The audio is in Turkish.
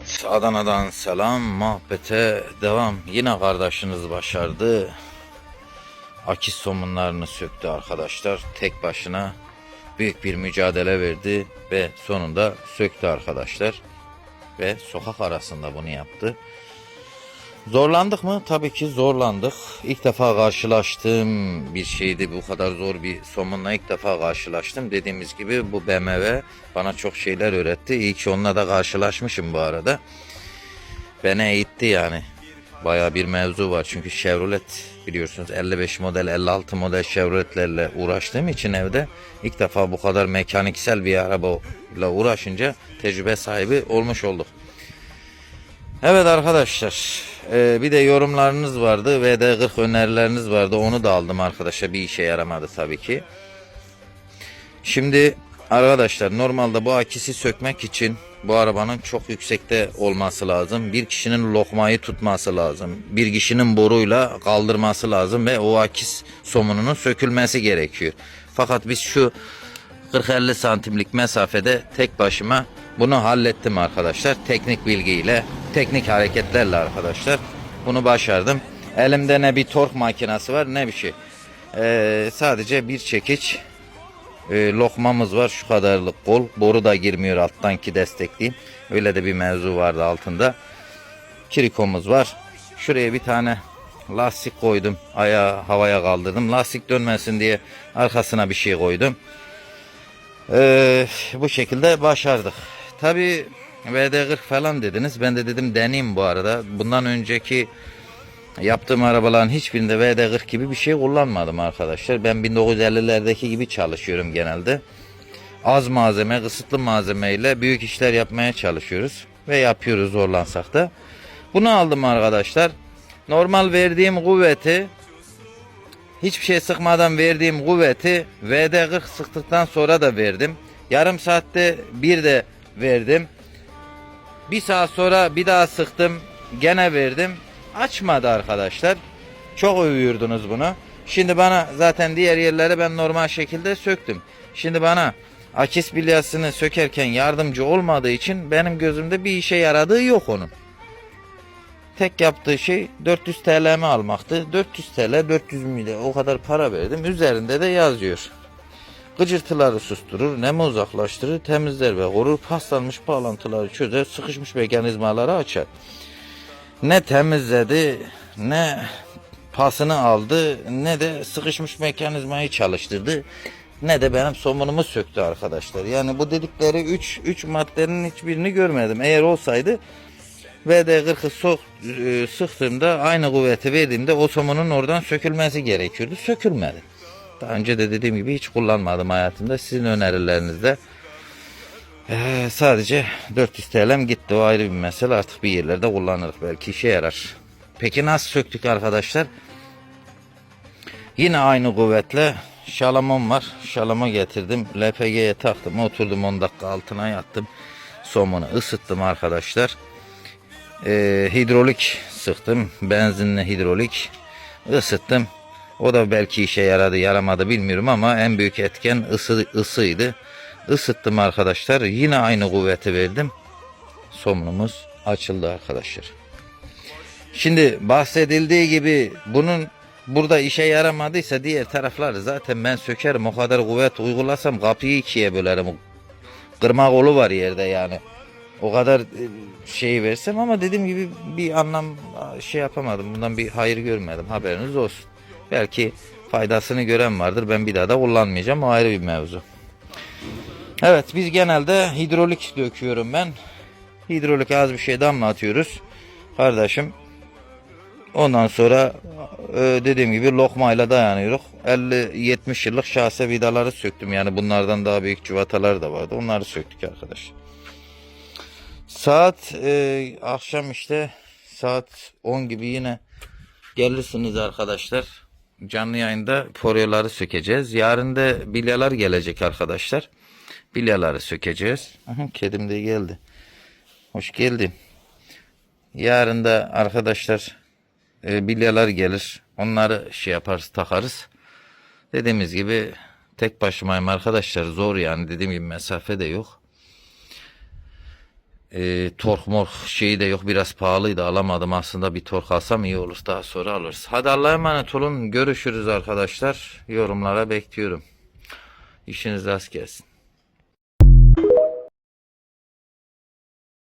Evet, Adana'dan selam, muhabbete devam. Yine kardeşiniz başardı. Akis somunlarını söktü arkadaşlar. Tek başına büyük bir mücadele verdi ve sonunda söktü arkadaşlar. Ve sokak arasında bunu yaptı. Zorlandık mı? Tabii ki zorlandık. İlk defa karşılaştığım bir şeydi. Bu kadar zor bir somunla ilk defa karşılaştım. Dediğimiz gibi bu BMW bana çok şeyler öğretti. İyi ki onunla da karşılaşmışım bu arada. Beni eğitti yani. Baya bir mevzu var. Çünkü Chevrolet biliyorsunuz 55 model 56 model Chevrolet'lerle uğraştığım için evde ilk defa bu kadar mekaniksel bir arabayla uğraşınca tecrübe sahibi olmuş olduk. Evet arkadaşlar e, bir de yorumlarınız vardı ve de 40 önerileriniz vardı onu da aldım arkadaşlar bir işe yaramadı tabii ki. Şimdi arkadaşlar normalde bu akisi sökmek için bu arabanın çok yüksekte olması lazım. Bir kişinin lokmayı tutması lazım. Bir kişinin boruyla kaldırması lazım ve o akis somununun sökülmesi gerekiyor. Fakat biz şu 40-50 santimlik mesafede tek başıma bunu hallettim arkadaşlar. Teknik bilgiyle, teknik hareketlerle arkadaşlar bunu başardım. Elimde ne bir tork makinesi var ne bir şey. Ee, sadece bir çekiç e, lokmamız var şu kadarlık kol. Boru da girmiyor alttan ki destekleyeyim. Öyle de bir mevzu vardı altında. Kirikomuz var. Şuraya bir tane lastik koydum. Ayağı havaya kaldırdım. Lastik dönmesin diye arkasına bir şey koydum. Ee, bu şekilde başardık. Tabi VD40 falan dediniz. Ben de dedim deneyeyim bu arada. Bundan önceki yaptığım arabaların hiçbirinde VD40 gibi bir şey kullanmadım arkadaşlar. Ben 1950'lerdeki gibi çalışıyorum genelde. Az malzeme, kısıtlı malzemeyle büyük işler yapmaya çalışıyoruz. Ve yapıyoruz zorlansak da. Bunu aldım arkadaşlar. Normal verdiğim kuvveti Hiçbir şey sıkmadan verdiğim kuvveti VD40 sıktıktan sonra da verdim. Yarım saatte bir de verdim. Bir saat sonra bir daha sıktım. Gene verdim. Açmadı arkadaşlar. Çok övüyordunuz bunu. Şimdi bana zaten diğer yerleri ben normal şekilde söktüm. Şimdi bana akis bilyasını sökerken yardımcı olmadığı için benim gözümde bir işe yaradığı yok onun. Tek yaptığı şey 400 TL'mi almaktı. 400 TL 400 mili o kadar para verdim. Üzerinde de yazıyor. Gıcırtıları susturur, nemi uzaklaştırır, temizler ve korur, paslanmış bağlantıları çözer, sıkışmış mekanizmaları açar. Ne temizledi, ne pasını aldı, ne de sıkışmış mekanizmayı çalıştırdı, ne de benim somunumu söktü arkadaşlar. Yani bu dedikleri 3 3 maddenin hiçbirini görmedim. Eğer olsaydı VD40'ı sok, e, sıktığımda aynı kuvveti verdiğimde o somunun oradan sökülmesi gerekiyordu. Sökülmedi. Daha önce de dediğim gibi hiç kullanmadım hayatımda. Sizin önerilerinizde e, sadece 400 TL'm gitti. O ayrı bir mesele. Artık bir yerlerde kullanırız. Belki işe yarar. Peki nasıl söktük arkadaşlar? Yine aynı kuvvetle şalamon var. Şalama getirdim. LPG'ye taktım. Oturdum 10 dakika altına yattım. Somunu ısıttım arkadaşlar. Ee, hidrolik sıktım. Benzinli hidrolik ısıttım. O da belki işe yaradı yaramadı bilmiyorum ama en büyük etken ısı, ısıydı. Isıttım arkadaşlar. Yine aynı kuvveti verdim. Somunumuz açıldı arkadaşlar. Şimdi bahsedildiği gibi bunun burada işe yaramadıysa diğer tarafları zaten ben sökerim. O kadar kuvvet uygulasam kapıyı ikiye bölerim. Kırma kolu var yerde yani. O kadar şeyi versem ama dediğim gibi bir anlam şey yapamadım. Bundan bir hayır görmedim. Haberiniz olsun. Belki faydasını gören vardır. Ben bir daha da kullanmayacağım. O ayrı bir mevzu. Evet biz genelde hidrolik döküyorum ben. Hidrolik az bir şey damlatıyoruz. Kardeşim Ondan sonra e, dediğim gibi lokmayla dayanıyoruz. 50-70 yıllık şahse vidaları söktüm. Yani bunlardan daha büyük cıvatalar da vardı. Onları söktük arkadaş. Saat e, akşam işte saat 10 gibi yine gelirsiniz arkadaşlar. Canlı yayında poryoları sökeceğiz. Yarın da bilyalar gelecek arkadaşlar. Bilyaları sökeceğiz. Kedim de geldi. Hoş geldin. Yarın da arkadaşlar e, bilyalar gelir. Onları şey yaparız takarız. Dediğimiz gibi tek başımayım arkadaşlar zor yani dediğim gibi mesafe de yok. E, tork mork şeyi de yok biraz pahalıydı alamadım aslında bir tork alsam iyi olur daha sonra alırız. Hadi Allah'a emanet olun görüşürüz arkadaşlar yorumlara bekliyorum. İşiniz rast gelsin.